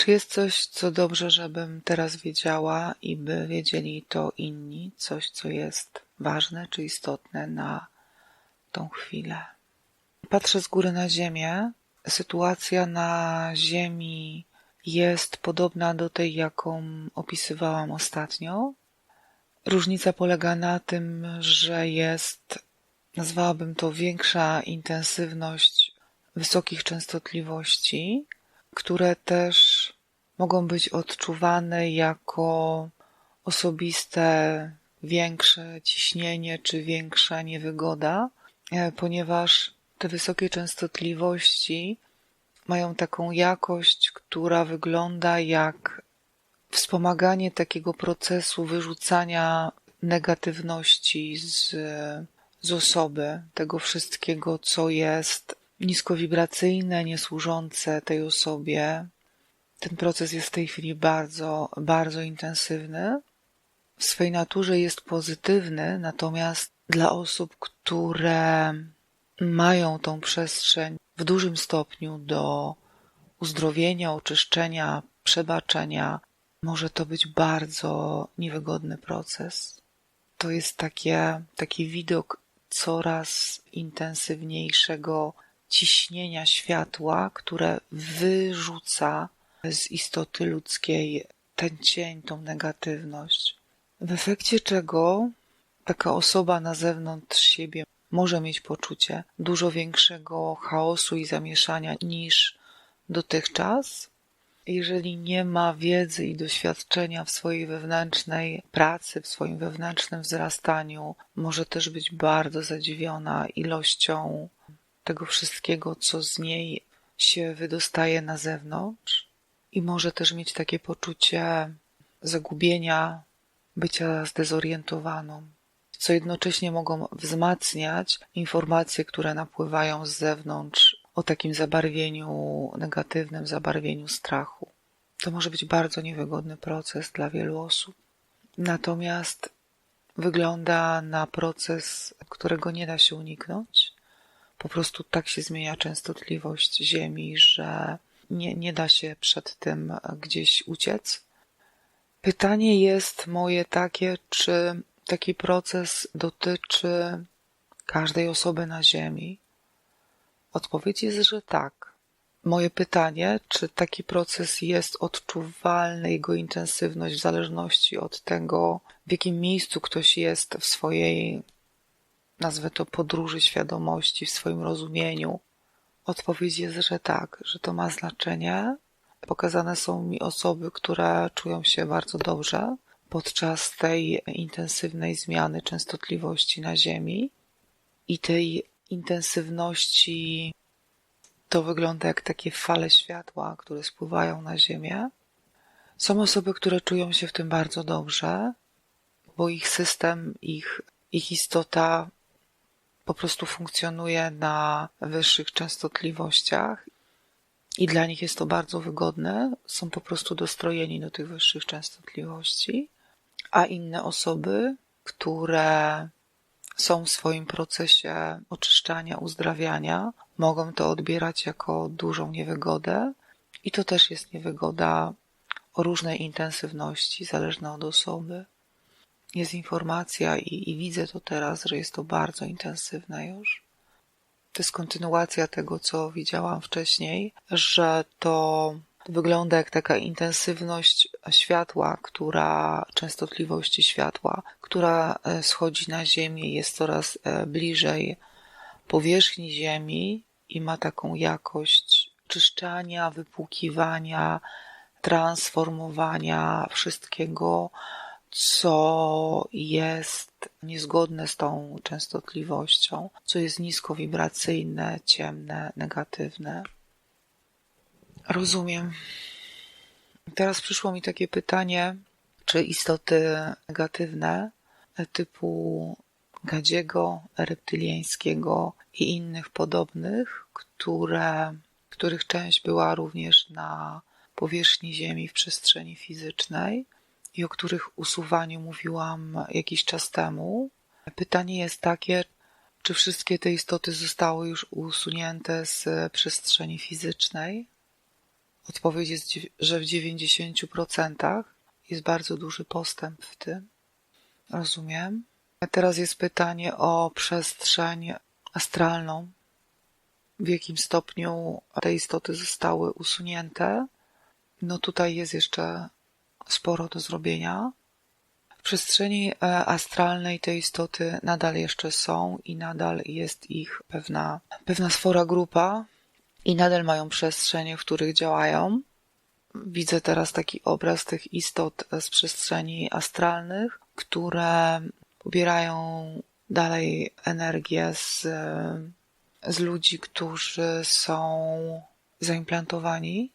Czy jest coś, co dobrze, żebym teraz wiedziała i by wiedzieli to inni? Coś, co jest ważne czy istotne na tą chwilę? Patrzę z góry na Ziemię. Sytuacja na Ziemi jest podobna do tej, jaką opisywałam ostatnio. Różnica polega na tym, że jest, nazwałabym to, większa intensywność wysokich częstotliwości, które też mogą być odczuwane jako osobiste większe ciśnienie czy większa niewygoda, e, ponieważ te wysokie częstotliwości mają taką jakość, która wygląda jak wspomaganie takiego procesu wyrzucania negatywności z, z osoby, tego wszystkiego, co jest niskowibracyjne, niesłużące tej osobie. Ten proces jest w tej chwili bardzo, bardzo intensywny. W swej naturze jest pozytywny, natomiast dla osób, które mają tą przestrzeń w dużym stopniu do uzdrowienia, oczyszczenia, przebaczenia, może to być bardzo niewygodny proces. To jest takie, taki widok coraz intensywniejszego ciśnienia światła, które wyrzuca z istoty ludzkiej ten cień, tą negatywność. W efekcie czego taka osoba na zewnątrz siebie może mieć poczucie dużo większego chaosu i zamieszania niż dotychczas, jeżeli nie ma wiedzy i doświadczenia w swojej wewnętrznej pracy, w swoim wewnętrznym wzrastaniu, może też być bardzo zadziwiona ilością tego wszystkiego, co z niej się wydostaje na zewnątrz, i może też mieć takie poczucie zagubienia, bycia zdezorientowaną, co jednocześnie mogą wzmacniać informacje, które napływają z zewnątrz o takim zabarwieniu negatywnym, zabarwieniu strachu. To może być bardzo niewygodny proces dla wielu osób. Natomiast wygląda na proces, którego nie da się uniknąć. Po prostu tak się zmienia częstotliwość Ziemi, że nie, nie da się przed tym gdzieś uciec. Pytanie jest moje takie, czy taki proces dotyczy każdej osoby na Ziemi? Odpowiedź jest, że tak. Moje pytanie, czy taki proces jest odczuwalny, jego intensywność w zależności od tego, w jakim miejscu ktoś jest w swojej, nazwę to podróży świadomości, w swoim rozumieniu? Odpowiedź jest, że tak, że to ma znaczenie. Pokazane są mi osoby, które czują się bardzo dobrze podczas tej intensywnej zmiany częstotliwości na Ziemi i tej intensywności to wygląda jak takie fale światła, które spływają na Ziemię. Są osoby, które czują się w tym bardzo dobrze, bo ich system, ich, ich istota po prostu funkcjonuje na wyższych częstotliwościach i dla nich jest to bardzo wygodne. Są po prostu dostrojeni do tych wyższych częstotliwości, a inne osoby, które są w swoim procesie oczyszczania, uzdrawiania, mogą to odbierać jako dużą niewygodę i to też jest niewygoda o różnej intensywności, zależna od osoby. Jest informacja i, i widzę to teraz, że jest to bardzo intensywne już. To jest kontynuacja tego, co widziałam wcześniej, że to wygląda jak taka intensywność światła, która, częstotliwości światła, która e, schodzi na Ziemię, jest coraz e, bliżej powierzchni Ziemi i ma taką jakość czyszczania, wypłukiwania, transformowania wszystkiego, co jest niezgodne z tą częstotliwością, co jest niskowibracyjne, ciemne, negatywne. Rozumiem. Teraz przyszło mi takie pytanie, czy istoty negatywne typu gadziego, reptyliańskiego i innych podobnych, które, których część była również na powierzchni Ziemi w przestrzeni fizycznej i o których usuwaniu mówiłam jakiś czas temu. Pytanie jest takie, czy wszystkie te istoty zostały już usunięte z przestrzeni fizycznej? Odpowiedź jest, że w 90% jest bardzo duży postęp w tym. Rozumiem. Teraz jest pytanie o przestrzeń astralną. W jakim stopniu te istoty zostały usunięte? No tutaj jest jeszcze sporo do zrobienia. W przestrzeni e, astralnej te istoty nadal jeszcze są i nadal jest ich pewna, pewna sfora grupa i nadal mają przestrzenie, w których działają. Widzę teraz taki obraz tych istot z przestrzeni astralnych, które pobierają dalej energię z, z ludzi, którzy są zaimplantowani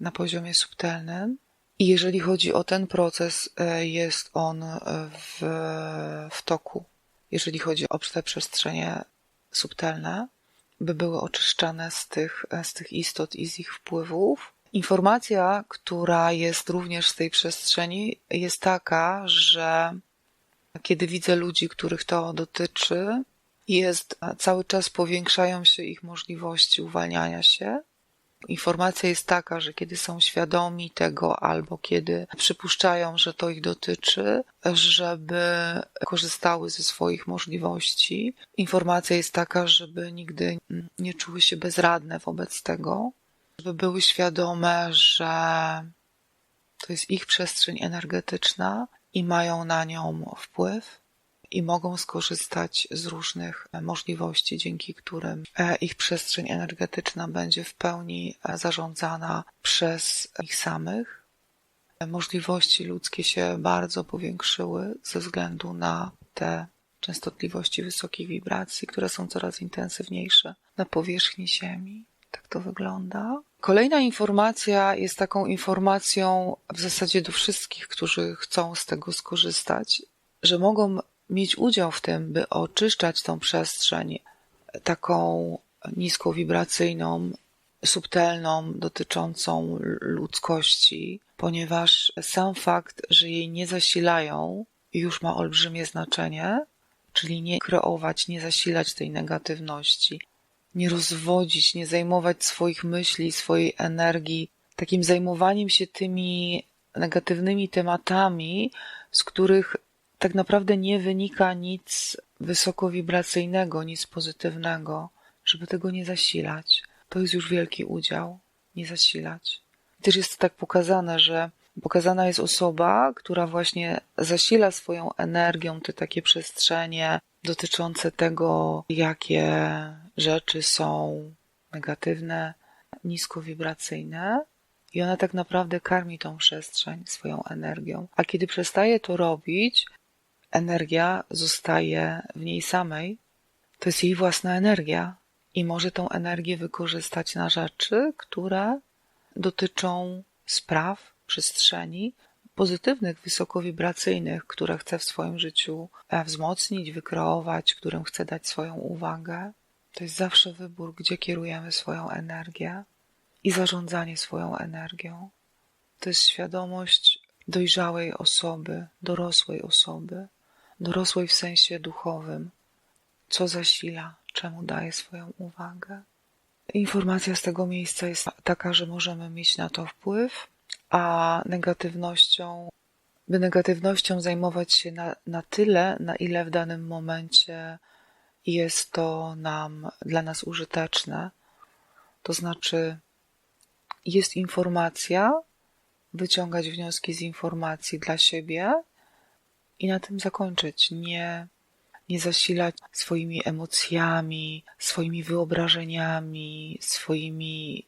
na poziomie subtelnym. I jeżeli chodzi o ten proces, e, jest on w, w toku. Jeżeli chodzi o te przestrzenie subtelne, by były oczyszczane z tych, z tych istot i z ich wpływów. Informacja, która jest również z tej przestrzeni, jest taka, że kiedy widzę ludzi, których to dotyczy, jest cały czas powiększają się ich możliwości uwalniania się Informacja jest taka, że kiedy są świadomi tego albo kiedy przypuszczają, że to ich dotyczy, żeby korzystały ze swoich możliwości. Informacja jest taka, żeby nigdy nie czuły się bezradne wobec tego, żeby były świadome, że to jest ich przestrzeń energetyczna i mają na nią wpływ i mogą skorzystać z różnych możliwości, dzięki którym e, ich przestrzeń energetyczna będzie w pełni e, zarządzana przez nich samych. Możliwości ludzkie się bardzo powiększyły ze względu na te częstotliwości wysokich wibracji, które są coraz intensywniejsze na powierzchni Ziemi. Tak to wygląda. Kolejna informacja jest taką informacją w zasadzie do wszystkich, którzy chcą z tego skorzystać, że mogą mieć udział w tym, by oczyszczać tą przestrzeń taką niskowibracyjną, subtelną, dotyczącą ludzkości, ponieważ sam fakt, że jej nie zasilają, już ma olbrzymie znaczenie, czyli nie kreować, nie zasilać tej negatywności, nie rozwodzić, nie zajmować swoich myśli, swojej energii, takim zajmowaniem się tymi negatywnymi tematami, z których tak naprawdę nie wynika nic wysokowibracyjnego, nic pozytywnego, żeby tego nie zasilać. To jest już wielki udział, nie zasilać. Też jest tak pokazane, że pokazana jest osoba, która właśnie zasila swoją energią te takie przestrzenie dotyczące tego, jakie rzeczy są negatywne, niskowibracyjne. I ona tak naprawdę karmi tą przestrzeń swoją energią. A kiedy przestaje to robić, energia zostaje w niej samej, to jest jej własna energia i może tą energię wykorzystać na rzeczy, które dotyczą spraw, przestrzeni pozytywnych, wysokowibracyjnych, które chce w swoim życiu e, wzmocnić, wykreować, którym chce dać swoją uwagę. To jest zawsze wybór, gdzie kierujemy swoją energię i zarządzanie swoją energią. To jest świadomość dojrzałej osoby, dorosłej osoby, dorosłej w sensie duchowym, co zasila, czemu daje swoją uwagę. Informacja z tego miejsca jest taka, że możemy mieć na to wpływ, a negatywnością, by negatywnością zajmować się na, na tyle, na ile w danym momencie jest to nam, dla nas użyteczne. To znaczy, jest informacja, wyciągać wnioski z informacji dla siebie, i na tym zakończyć. Nie, nie zasilać swoimi emocjami, swoimi wyobrażeniami, swoimi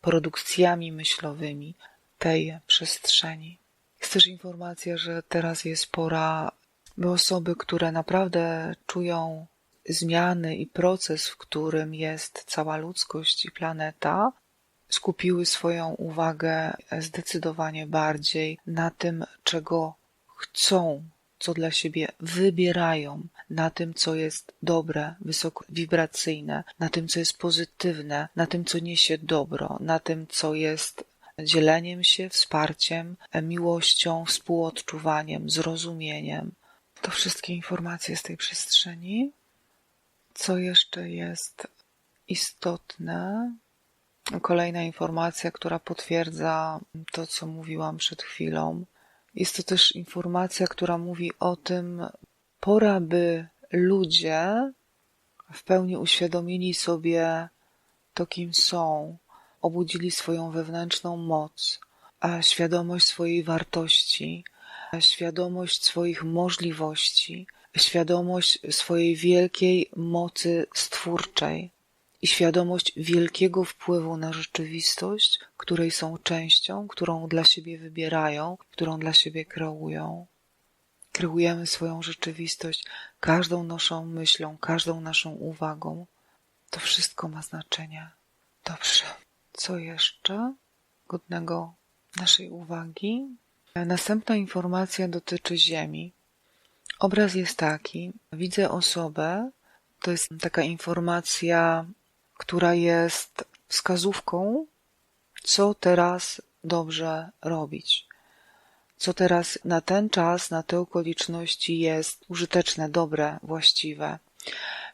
produkcjami myślowymi tej przestrzeni. Jest też informacja, że teraz jest pora, by osoby, które naprawdę czują zmiany i proces, w którym jest cała ludzkość i planeta, skupiły swoją uwagę zdecydowanie bardziej na tym, czego chcą, co dla siebie wybierają, na tym, co jest dobre, wysoko wibracyjne, na tym, co jest pozytywne, na tym, co niesie dobro, na tym, co jest dzieleniem się, wsparciem, miłością, współodczuwaniem, zrozumieniem. To wszystkie informacje z tej przestrzeni. Co jeszcze jest istotne? kolejna informacja, która potwierdza to, co mówiłam przed chwilą. Jest to też informacja, która mówi o tym, pora by ludzie w pełni uświadomili sobie to, kim są, obudzili swoją wewnętrzną moc, a świadomość swojej wartości, a świadomość swoich możliwości, świadomość swojej wielkiej mocy stwórczej i świadomość wielkiego wpływu na rzeczywistość, której są częścią, którą dla siebie wybierają, którą dla siebie kreują. Kreujemy swoją rzeczywistość każdą naszą myślą, każdą naszą uwagą. To wszystko ma znaczenie. Dobrze. Co jeszcze godnego naszej uwagi? Następna informacja dotyczy Ziemi. Obraz jest taki. Widzę osobę. To jest taka informacja, która jest wskazówką, co teraz dobrze robić. Co teraz na ten czas, na te okoliczności jest użyteczne, dobre, właściwe.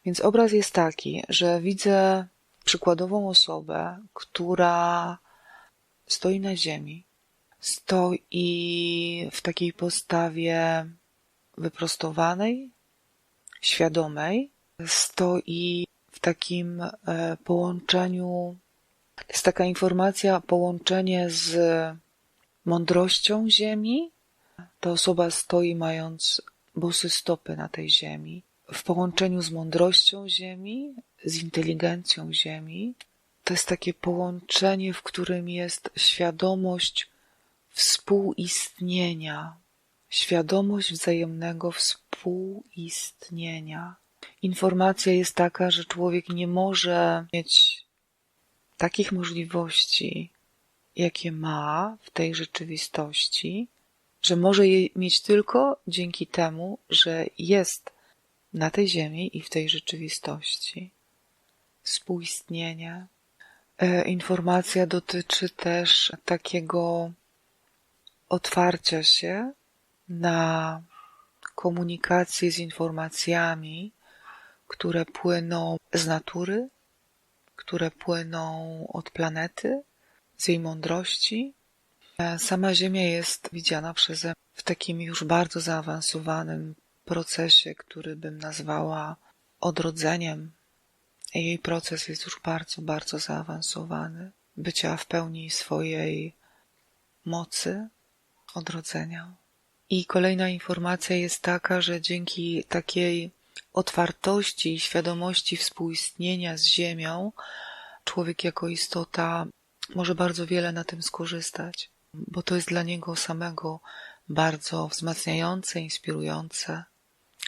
Więc obraz jest taki, że widzę przykładową osobę, która stoi na ziemi, stoi w takiej postawie wyprostowanej, świadomej, stoi w takim e, połączeniu, jest taka informacja, połączenie z mądrością ziemi. Ta osoba stoi mając bosy stopy na tej ziemi, w połączeniu z mądrością ziemi, z inteligencją ziemi. To jest takie połączenie, w którym jest świadomość współistnienia, świadomość wzajemnego współistnienia. Informacja jest taka, że człowiek nie może mieć takich możliwości, jakie ma w tej rzeczywistości, że może je mieć tylko dzięki temu, że jest na tej ziemi i w tej rzeczywistości. Współistnienie. E, informacja dotyczy też takiego otwarcia się na komunikację z informacjami, które płyną z natury, które płyną od planety, z jej mądrości. E, sama Ziemia jest widziana przeze w takim już bardzo zaawansowanym procesie, który bym nazwała odrodzeniem. Jej proces jest już bardzo, bardzo zaawansowany. Bycia w pełni swojej mocy, odrodzenia. I kolejna informacja jest taka, że dzięki takiej otwartości i świadomości współistnienia z Ziemią, człowiek jako istota może bardzo wiele na tym skorzystać, bo to jest dla niego samego bardzo wzmacniające, inspirujące.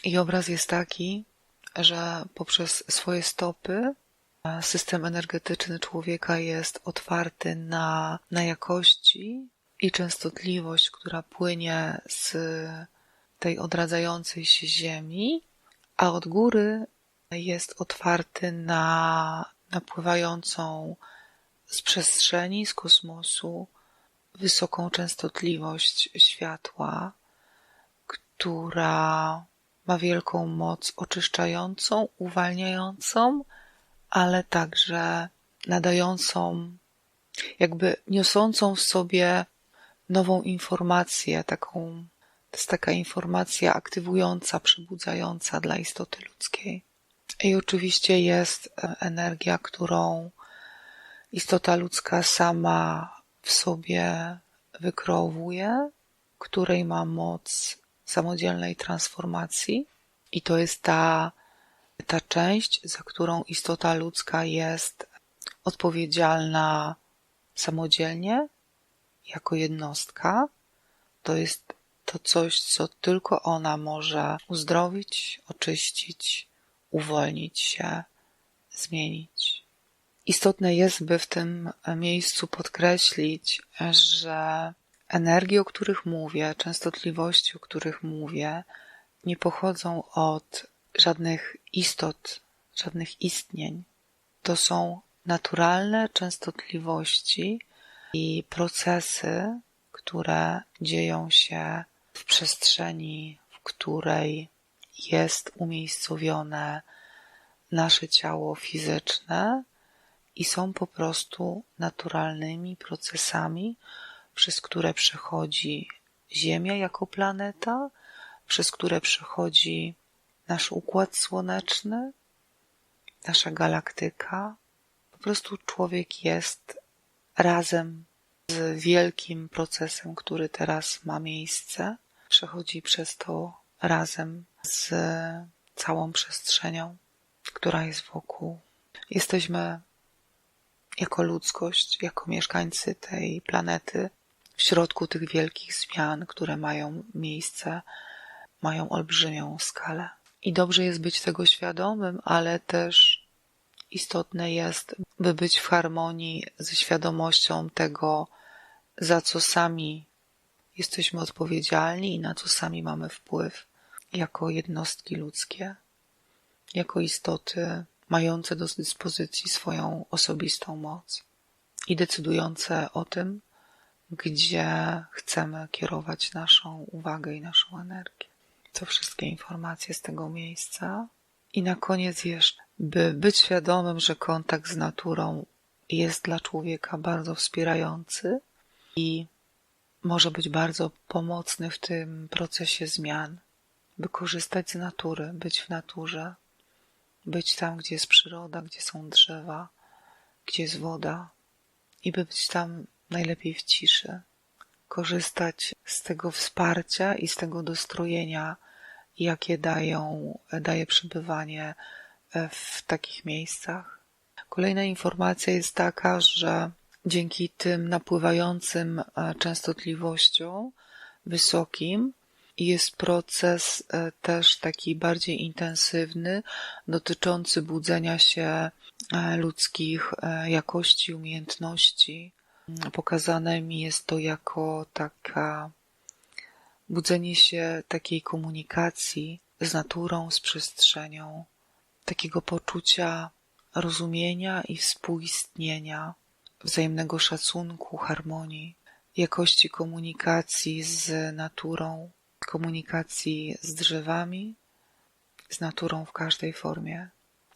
I obraz jest taki, że poprzez swoje stopy system energetyczny człowieka jest otwarty na, na jakości i częstotliwość, która płynie z tej odradzającej się ziemi, a od góry jest otwarty na napływającą z przestrzeni, z kosmosu wysoką częstotliwość światła, która ma wielką moc oczyszczającą, uwalniającą, ale także nadającą, jakby niosącą w sobie nową informację, taką, to jest taka informacja aktywująca, przebudzająca dla istoty ludzkiej. I oczywiście jest e, energia, którą istota ludzka sama w sobie wykreowuje, której ma moc samodzielnej transformacji, i to jest ta, ta część, za którą istota ludzka jest odpowiedzialna samodzielnie, jako jednostka. To jest to coś, co tylko ona może uzdrowić, oczyścić, uwolnić się, zmienić. Istotne jest, by w tym miejscu podkreślić, że energie, o których mówię, częstotliwości, o których mówię, nie pochodzą od żadnych istot, żadnych istnień. To są naturalne częstotliwości i procesy, które dzieją się w przestrzeni, w której jest umiejscowione nasze ciało fizyczne i są po prostu naturalnymi procesami, przez które przechodzi Ziemia jako planeta, przez które przechodzi nasz układ słoneczny, nasza galaktyka. Po prostu człowiek jest razem z wielkim procesem, który teraz ma miejsce. Przechodzi przez to razem z całą przestrzenią, która jest wokół. Jesteśmy jako ludzkość, jako mieszkańcy tej planety w środku tych wielkich zmian, które mają miejsce, mają olbrzymią skalę. I dobrze jest być tego świadomym, ale też istotne jest, by być w harmonii ze świadomością tego, za co sami jesteśmy odpowiedzialni i na co sami mamy wpływ jako jednostki ludzkie, jako istoty mające do dyspozycji swoją osobistą moc i decydujące o tym, gdzie chcemy kierować naszą uwagę i naszą energię. To wszystkie informacje z tego miejsca. I na koniec jeszcze, by być świadomym, że kontakt z naturą jest dla człowieka bardzo wspierający i może być bardzo pomocny w tym procesie zmian, by korzystać z natury, być w naturze, być tam, gdzie jest przyroda, gdzie są drzewa, gdzie jest woda i by być tam najlepiej w ciszy. Korzystać z tego wsparcia i z tego dostrojenia, jakie dają, daje przebywanie w takich miejscach. Kolejna informacja jest taka, że dzięki tym napływającym e, częstotliwościom wysokim jest proces e, też taki bardziej intensywny, dotyczący budzenia się e, ludzkich jakości, umiejętności. Pokazane mi jest to jako taka budzenie się takiej komunikacji z naturą, z przestrzenią, takiego poczucia rozumienia i współistnienia wzajemnego szacunku, harmonii, jakości komunikacji z naturą, komunikacji z drzewami, z naturą w każdej formie.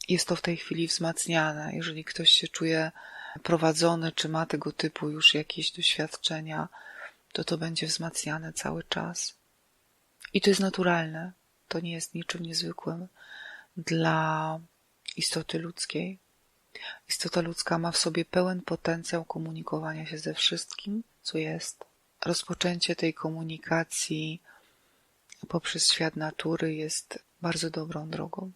Jest to w tej chwili wzmacniane. Jeżeli ktoś się czuje prowadzony, czy ma tego typu już jakieś doświadczenia, to to będzie wzmacniane cały czas. I to jest naturalne. To nie jest niczym niezwykłym dla istoty ludzkiej. Istota ludzka ma w sobie pełen potencjał komunikowania się ze wszystkim, co jest. Rozpoczęcie tej komunikacji poprzez świat natury jest bardzo dobrą drogą.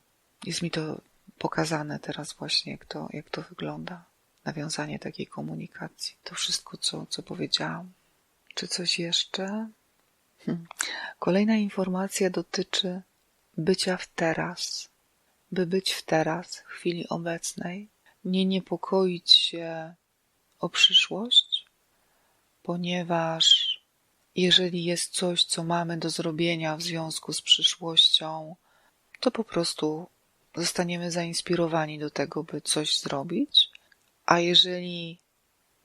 Jest mi to pokazane teraz właśnie, jak to, jak to wygląda. Nawiązanie takiej komunikacji. To wszystko, co, co powiedziałam. Czy coś jeszcze? Hm. Kolejna informacja dotyczy bycia w teraz. By być w teraz, w chwili obecnej, nie niepokoić się o przyszłość, ponieważ jeżeli jest coś, co mamy do zrobienia w związku z przyszłością, to po prostu zostaniemy zainspirowani do tego, by coś zrobić. A jeżeli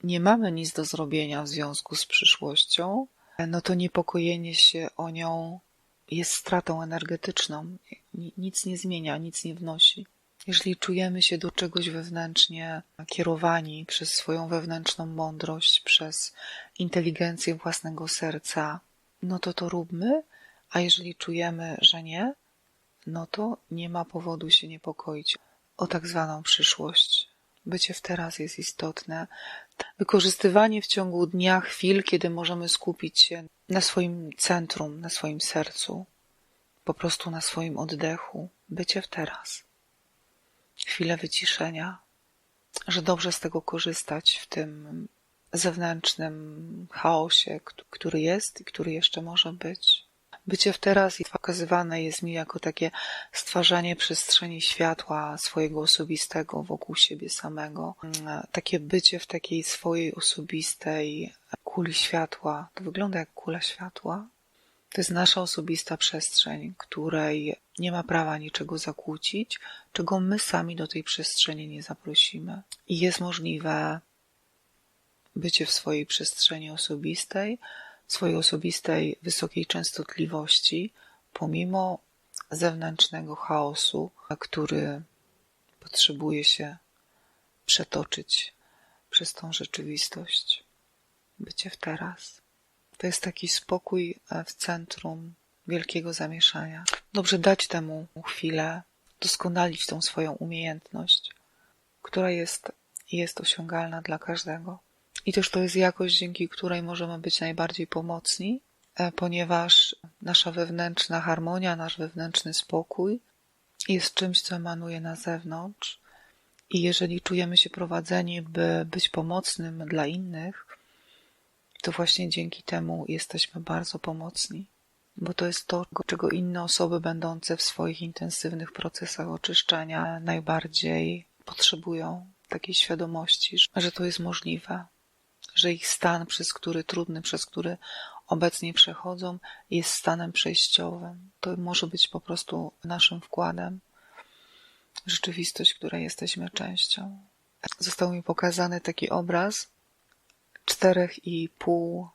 nie mamy nic do zrobienia w związku z przyszłością, no to niepokojenie się o nią jest stratą energetyczną. Nic nie zmienia, nic nie wnosi. Jeżeli czujemy się do czegoś wewnętrznie kierowani przez swoją wewnętrzną mądrość, przez inteligencję własnego serca, no to to róbmy, a jeżeli czujemy, że nie, no to nie ma powodu się niepokoić o tak zwaną przyszłość. Bycie w teraz jest istotne. Wykorzystywanie w ciągu dnia chwil, kiedy możemy skupić się na swoim centrum, na swoim sercu, po prostu na swoim oddechu. Bycie w teraz chwilę wyciszenia, że dobrze z tego korzystać w tym zewnętrznym chaosie, który jest i który jeszcze może być. Bycie w teraz pokazywane jest mi jako takie stwarzanie przestrzeni światła swojego osobistego wokół siebie samego. Takie bycie w takiej swojej osobistej kuli światła. To wygląda jak kula światła, to jest nasza osobista przestrzeń, której nie ma prawa niczego zakłócić, czego my sami do tej przestrzeni nie zaprosimy. I jest możliwe bycie w swojej przestrzeni osobistej, swojej osobistej wysokiej częstotliwości, pomimo zewnętrznego chaosu, który potrzebuje się przetoczyć przez tą rzeczywistość. Bycie w teraz. To jest taki spokój e, w centrum wielkiego zamieszania. Dobrze dać temu chwilę, doskonalić tą swoją umiejętność, która jest, jest osiągalna dla każdego. I też to jest jakość, dzięki której możemy być najbardziej pomocni, e, ponieważ nasza wewnętrzna harmonia, nasz wewnętrzny spokój jest czymś, co emanuje na zewnątrz. I jeżeli czujemy się prowadzeni, by być pomocnym dla innych, to właśnie dzięki temu jesteśmy bardzo pomocni, bo to jest to, czego inne osoby będące w swoich intensywnych procesach oczyszczania najbardziej potrzebują takiej świadomości, że to jest możliwe, że ich stan, przez który trudny, przez który obecnie przechodzą, jest stanem przejściowym. To może być po prostu naszym wkładem w rzeczywistość, której jesteśmy częścią. Został mi pokazany taki obraz czterech i pół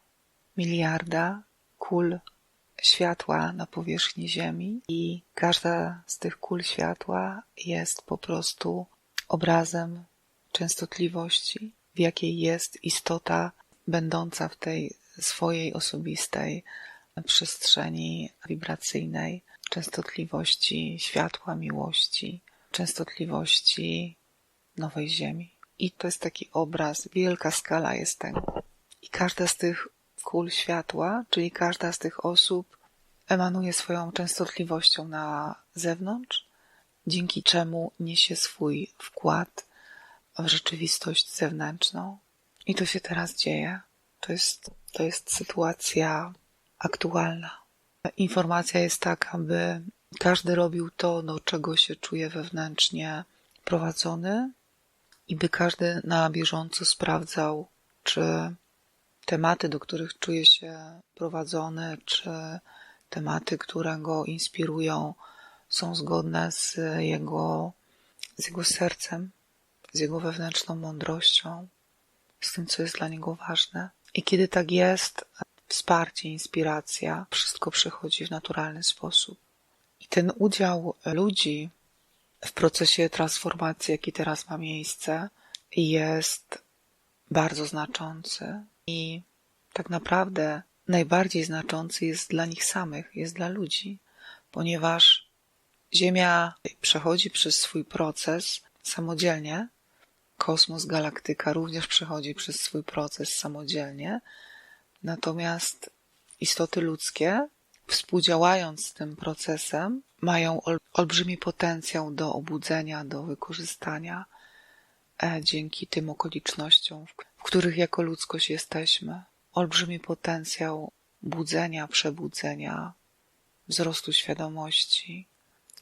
miliarda kul światła na powierzchni Ziemi i każda z tych kul światła jest po prostu obrazem częstotliwości, w jakiej jest istota będąca w tej swojej osobistej przestrzeni wibracyjnej, częstotliwości światła, miłości, częstotliwości nowej Ziemi. I to jest taki obraz, wielka skala jest tego. I każda z tych kul światła, czyli każda z tych osób emanuje swoją częstotliwością na zewnątrz, dzięki czemu niesie swój wkład w rzeczywistość zewnętrzną. I to się teraz dzieje. To jest, to jest sytuacja aktualna. Informacja jest taka, by każdy robił to, do czego się czuje wewnętrznie prowadzony, i by każdy na bieżąco sprawdzał, czy tematy, do których czuje się prowadzony, czy tematy, które go inspirują, są zgodne z jego, z jego sercem, z jego wewnętrzną mądrością, z tym, co jest dla niego ważne. I kiedy tak jest, wsparcie, inspiracja, wszystko przychodzi w naturalny sposób. I ten udział ludzi w procesie transformacji, jaki teraz ma miejsce, jest bardzo znaczący i tak naprawdę najbardziej znaczący jest dla nich samych, jest dla ludzi, ponieważ Ziemia przechodzi przez swój proces samodzielnie, kosmos, galaktyka również przechodzi przez swój proces samodzielnie, natomiast istoty ludzkie, współdziałając z tym procesem, mają olbrzymi potencjał do obudzenia, do wykorzystania e, dzięki tym okolicznościom, w których jako ludzkość jesteśmy. Olbrzymi potencjał budzenia, przebudzenia, wzrostu świadomości,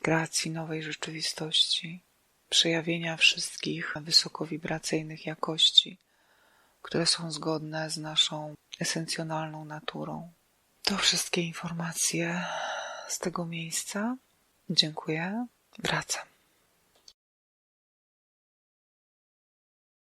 kreacji nowej rzeczywistości, przejawienia wszystkich wysokowibracyjnych jakości, które są zgodne z naszą esencjonalną naturą. To wszystkie informacje z tego miejsca. Dziękuję. Wracam.